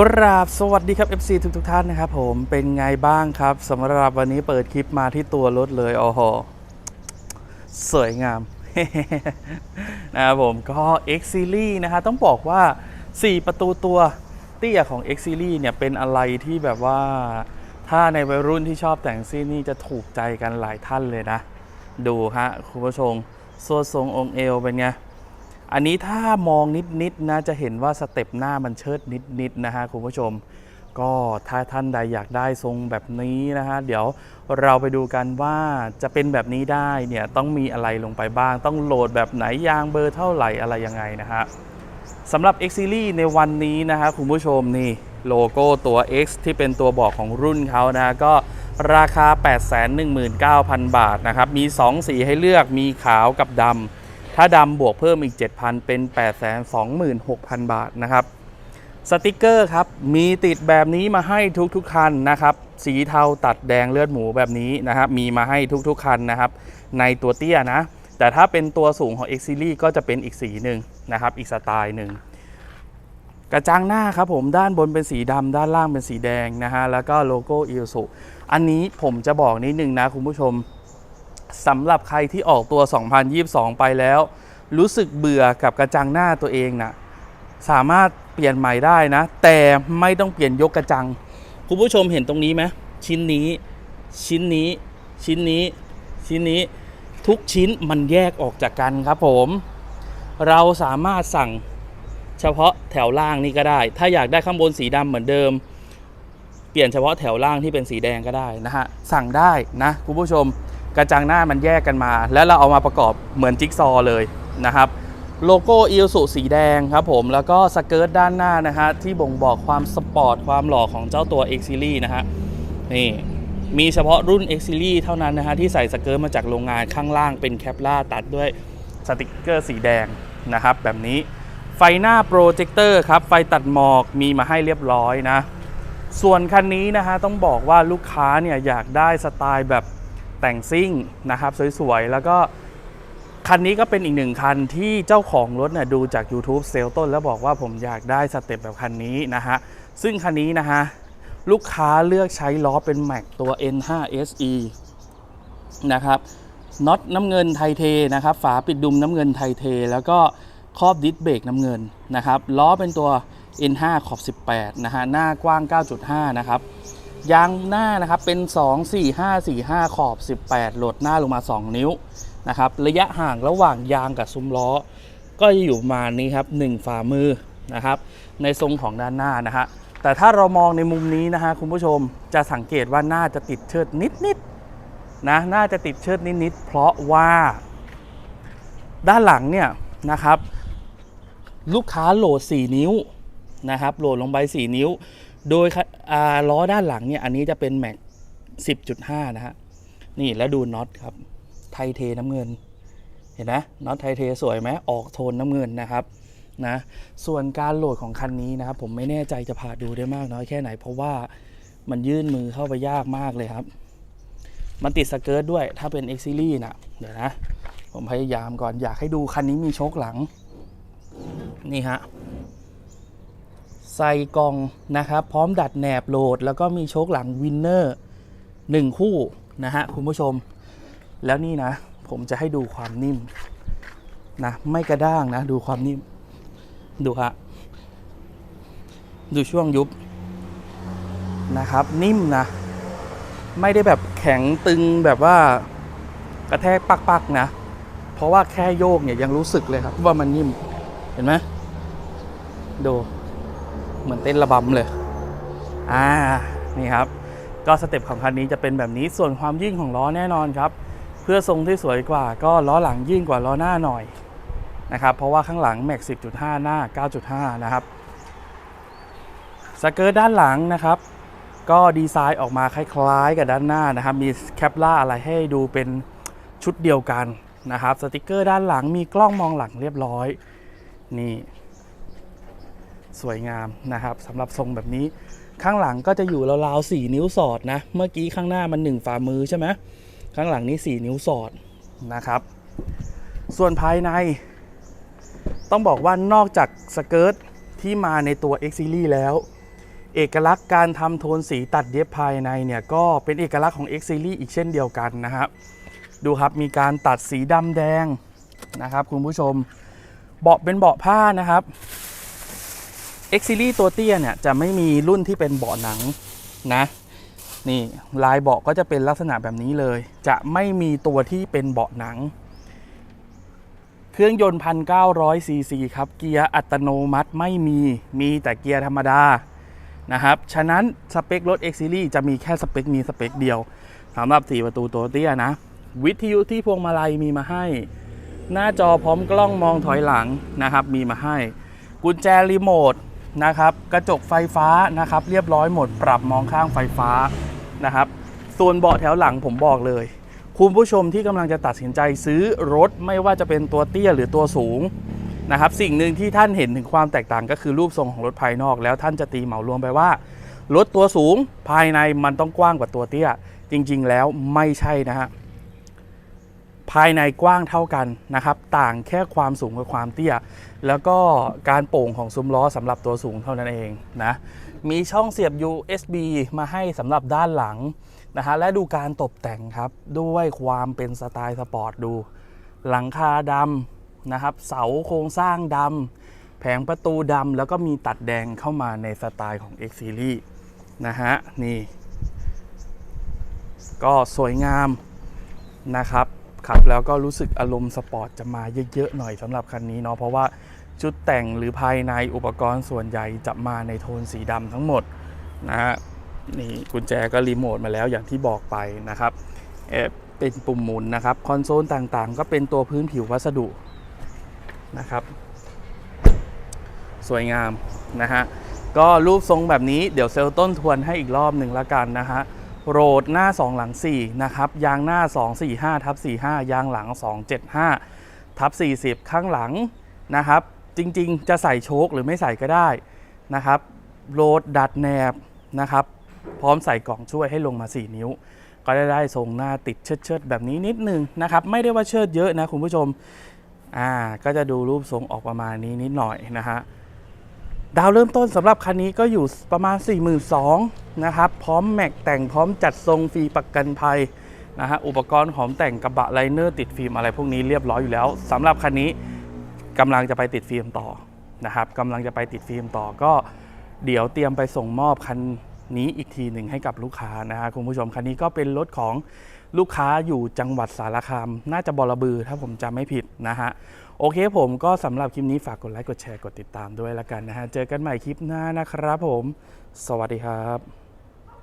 กราบสวัสดีครับ FC ทุกทุกท่านนะครับผมเป็นไงบ้างครับสำหรับวันนี้เปิดคลิปมาที่ตัวรถเลยโอ้โหสวยงามนะครับผมก็ X Series นะฮะต้องบอกว่า 4 ประตูตัวเตี้ยของ X Series เนี่ยเป็นอะไรที่แบบว่า ถ้าในวัยรุ่นที่ชอบแต่งซี่นี่จะถูกใจกันหลายท่านเลยนะ ดูฮะคุณผู้ชมโซทรงองค์เอวเป็นไง อันนี้ถ้ามองนิดๆนะจะเห็นว่าสเต็ปหน้ามันเชิดนิดๆนะฮะคุณผู้ชม ก็ถ้าท่านใดอยากได้ทรงแบบนี้นะฮะเดี๋ยวเราไปดูกันว่าจะเป็นแบบนี้ได้เนี่ยต้องมีอะไรลงไปบ้าง ต้องโหลดแบบไหนยางเบอร์เท่าไหร่อะไรยังไงนะฮะสำหรับ X Series ในวันนี้นะฮะคุณผู้ชมนี่โลโก้ตัว X ที่เป็นตัวบอกของรุ่นเขานะก็ราคา 819,000 บาทนะครับ มี 2 สีให้เลือก มีขาวกับดำ ถ้าดำบวกเพิ่มอีก 7,000 เป็น 826,000 บาทนะครับสติกเกอร์ครับ มีติดแบบนี้มาให้ทุกๆคันนะครับ สีเทาตัดแดงเลือดหมูแบบนี้นะครับ มีมาให้ทุกๆคันนะครับ ในตัวเตี้ยนะ แต่ถ้าเป็นตัวสูงของ X Series ก็จะเป็นอีกสีหนึ่งนะครับ อีกสไตล์หนึ่งกระจังหน้าครับผมด้านบนเป็นสีดำด้านล่างเป็นสีแดงนะฮะแล้วก็โลโก้อิลสุอันนี้ผมจะบอกนิดนึงนะคุณผู้ชม สำหรับใครที่ออกตัว 2022 ไปแล้ว รู้สึกเบื่อกับกระจังหน้าตัวเองนะสามารถเปลี่ยนใหม่ได้นะ แต่ไม่ต้องเปลี่ยนยกกระจัง คุณผู้ชมเห็นตรงนี้ไหมชิ้นนี้ ชิ้นนี้ ชิ้นนี้ ชิ้นนี้ ทุกชิ้นมันแยกออกจากกันครับผม เราสามารถสั่งเฉพาะแถวล่างนี่ก็ได้ ถ้าอยากได้ข้างบนสีดำเหมือนเดิม เปลี่ยนเฉพาะแถวล่างที่เป็นสีแดงก็ได้นะฮะ สั่งได้นะคุณผู้ชม กระจังหน้ามันแยกกันมา แล้วเราเอามาประกอบเหมือนจิ๊กซอว์เลยนะครับโลโก้อิลสุสีแดงครับผม แล้วก็สเกิร์ตด้านหน้านะฮะ ที่บ่งบอกความสปอร์ต ความหล่อของเจ้าตัว X Series นะฮะ นี่ มีเฉพาะรุ่น X Series เท่านั้นนะฮะ ที่ใส่สเกิร์ตมาจากโรงงานข้างล่างเป็นแคปล่าตัดด้วยสติกเกอร์สีแดงนะครับ แบบนี้ไฟหน้าโปรเจคเตอร์ครับ ไฟตัดหมอกมีมาให้เรียบร้อยนะ ส่วนคันนี้นะฮะ ต้องบอกว่าลูกค้าเนี่ยอยากได้สไตล์แบบ แต่งซิ่งนะครับสวยๆ แล้วก็คันนี้ก็เป็นอีกหนึ่งคันที่เจ้าของรถเนี่ยดูจาก YouTube เซลต้น แล้วบอกว่าผมอยากได้สเต็ปแบบคันนี้นะฮะ ซึ่งคันนี้นะฮะ ลูกค้าเลือกใช้ล้อเป็นแม็กตัว N5 SE นะครับน็อตน้ำเงินไทเทนะครับ ฝาปิดดุมน้ำเงินไทเท แล้วก็ครอบดิสเบรกน้ำเงินนะครับล้อเป็นตัว N5 ขอบ 18 นะฮะ หน้ากว้าง 9.5 นะครับ ยางหน้านะครับเป็น 2 4 5 4 5 ขอบ 18 โหลดหน้าลงมา 2 นิ้วนะครับระยะห่างระหว่างยางกับซุ้มล้อ ก็จะอยู่ประมาณนี้ครับ 1 ฝ่ามือนะครับ ในทรงของด้านหน้านะฮะแต่ถ้าเรามองในมุมนี้นะฮะคุณผู้ชมจะสังเกตว่าหน้าจะติดเชิดนิดๆนะน่าจะติดเชิดนิดๆเพราะว่าด้านหลังเนี่ยนะครับ ลูกค้าโหลด 4 นิ้วนะครับโหลดลงไป 4 นิ้ว โดยล้อด้านหลังเนี่ยอันนี้จะเป็นแม็ก10.5 นะฮะ นี่แล้วดูน็อตครับ ไทเทน้ำเงิน เห็นไหมน็อตไทเทสวยไหมออกโทนน้ำเงินนะครับนะส่วนการโหลดของคันนี้นะครับ ผมไม่แน่ใจจะผ่าดูได้มากน้อยแค่ไหน เพราะว่ามันยื่นมือเข้าไปยากมากเลยครับ มันติดสเกิร์ตด้วยถ้าเป็น X Series นะเดี๋ยวนะ ผมพยายามก่อนอยากให้ดูคันนี้มีโชคหลัง นี่ฮะ ใส่กล่องนะครับพร้อมดัดแหนบโหลด แล้วก็มีโชคหลังวินเนอร์หนึ่งคู่นะฮะคุณผู้ชม แล้วนี่นะ ผมจะให้ดูความนิ่มนะไม่กระด้างนะ ดูความนิ่ม ดูฮะดูช่วงยุบนะครับ นิ่มนะ ไม่ได้แบบแข็งตึงแบบว่ากระแทกปักๆนะ เพราะว่าแค่โยกเนี่ยยังรู้สึกเลยครับ ว่ามันนิ่มเห็นไหมดู เหมือนเต้นระบำเลย อ่า นี่ครับ ก็สเต็ปของคันนี้จะเป็นแบบนี้ ส่วนความยิ่งของล้อแน่นอนครับ เพื่อทรงที่สวยกว่าก็ล้อหลังยิ่งกว่าล้อหน้าหน่อยนะครับ เพราะว่าข้างหลังแม็ก10.5 หน้า 9.5 นะครับ สเกิร์ตด้านหลังนะครับ ก็ดีไซน์ออกมาคล้ายๆ กับด้านหน้านะครับ มีแคปล่าอะไรให้ดูเป็นชุดเดียวกันนะครับ สติกเกอร์ด้านหลังมีกล้องมองหลังเรียบร้อย นี่ สวยงามนะครับสำหรับทรงแบบนี้ ข้างหลังก็จะอยู่ราวๆ4นิ้วสอดนะ เมื่อกี้ข้างหน้ามัน 1 ฝ่ามือใช่ไหมข้างหลังนี้ 4 นิ้วสอดนะครับ ส่วนภายใน ต้องบอกว่านอกจากสเกิร์ตที่มาในตัว X Series แล้ว เอกลักษณ์การทำโทนสีตัดเย็บภายในเนี่ยก็เป็นเอกลักษณ์ของ X Series อีกเช่นเดียวกันนะครับ ดูครับมีการตัดสีดำแดงนะครับคุณผู้ชมเบาะเป็นเบาะผ้านะครับ X Series ตัวเตี้ยเนี่ยจะไม่มีรุ่นที่เป็นเบาะหนังนะ นี่ลายเบาะก็จะเป็นลักษณะแบบนี้เลย จะไม่มีตัวที่เป็นเบาะหนัง เครื่องยนต์1,900ซีซีครับ เกียร์อัตโนมัติไม่มีมีแต่เกียร์ธรรมดานะครับ ฉะนั้นสเปครถ X Series จะมีแค่สเปคนี้สเปคเดียวสำหรับ4ประตูตัวเตี้ยนะ วิทยุที่พวงมาลัยมีมาให้ หน้าจอพร้อมกล้องมองถอยหลังนะครับ มีมาให้ กุญแจรีโมท นะครับกระจกไฟฟ้านะครับเรียบร้อยหมดปรับมองข้างไฟฟ้านะครับส่วนเบาะแถวหลังผมบอกเลย คุณผู้ชมที่กำลังจะตัดสินใจซื้อรถไม่ว่าจะเป็นตัวเตี้ยหรือตัวสูงนะครับสิ่งหนึ่งที่ท่านเห็นถึงความแตกต่างก็คือรูปทรงของรถภายนอก แล้วท่านจะตีเหมารวมไปว่ารถตัวสูงภายในมันต้องกว้างกว่าตัวเตี้ย จริง ๆ แล้วไม่ใช่นะฮะ ภายในกว้างเท่ากันนะครับ ต่างแค่ความสูงกับความเตี้ย แล้วก็การโป่งของซุ้มล้อสำหรับตัวสูงเท่านั้นเองนะมีช่องเสียบ USB มาให้สำหรับด้านหลังนะฮะและดูการตกแต่งครับ ด้วยความเป็นสไตล์สปอร์ตดู หลังคาดำนะครับ เสาโครงสร้างดำแผงประตูดำแล้วก็มีตัดแดงเข้ามาในสไตล์ของ X Series นะฮะนี่ ก็สวยงามนะครับ ขับแล้วก็รู้สึกอารมณ์สปอร์ตจะมาเยอะๆหน่อยสำหรับคันนี้เนาะเพราะว่าชุดแต่งหรือภายในอุปกรณ์ส่วนใหญ่จะมาในโทนสีดำทั้งหมดนะฮะนี่กุญแจก็รีโมทมาแล้วอย่างที่บอกไปนะครับเอ่อเป็นปุ่มหมุนนะครับคอนโซลต่างๆ ก็เป็นตัวพื้นผิววัสดุนะครับ สวยงามนะฮะก็รูปทรงแบบนี้เดี๋ยวเซลต้นทวนให้อีกรอบหนึ่งละกันนะฮะ โรดหน้า 2 หลัง 4 นะครับ ยางหน้า 245ทับ45 ยางหลัง 275ทับ40 ข้างหลังนะครับ จริงๆ จะใส่โชคหรือไม่ใส่ก็ได้นะครับ โรดดัดแนบนะครับ พร้อมใส่กล่องช่วยให้ลงมา 4 นิ้ว ก็ได้ได้ทรงหน้าติดเชิดๆ แบบนี้นิดนึงนะครับ ไม่ได้ว่าเชิดเยอะนะคุณผู้ชม อ่า ก็จะดูรูปทรงออกประมาณนี้นิดหน่อยนะฮะ ดาวเริ่มต้นสำหรับคันนี้ก็อยู่ประมาณ 42,000นะครับ พร้อมแม็กแต่งพร้อมจัดทรงฟรีประกันภัยนะฮะอุปกรณ์ของแต่งกระบะไลเนอร์ติดฟิล์มอะไรพวกนี้เรียบร้อยอยู่แล้วสำหรับคันนี้กำลังจะไปติดฟิล์มต่อนะครับกำลังจะไปติดฟิล์มต่อก็เดี๋ยวเตรียมไปส่งมอบคัน นี้อีกทีหนึ่งให้กับลูกค้านะฮะคุณผู้ชมคันนี้ก็เป็นรถของลูกค้าอยู่จังหวัดสารคาม น่าจะบอระบือถ้าผมจำไม่ผิดนะฮะโอเคผมก็สำหรับคลิปนี้ฝากกดไลค์กดแชร์กดติดตามด้วยละกันนะฮะเจอกันใหม่คลิปหน้านะครับผม สวัสดีครับ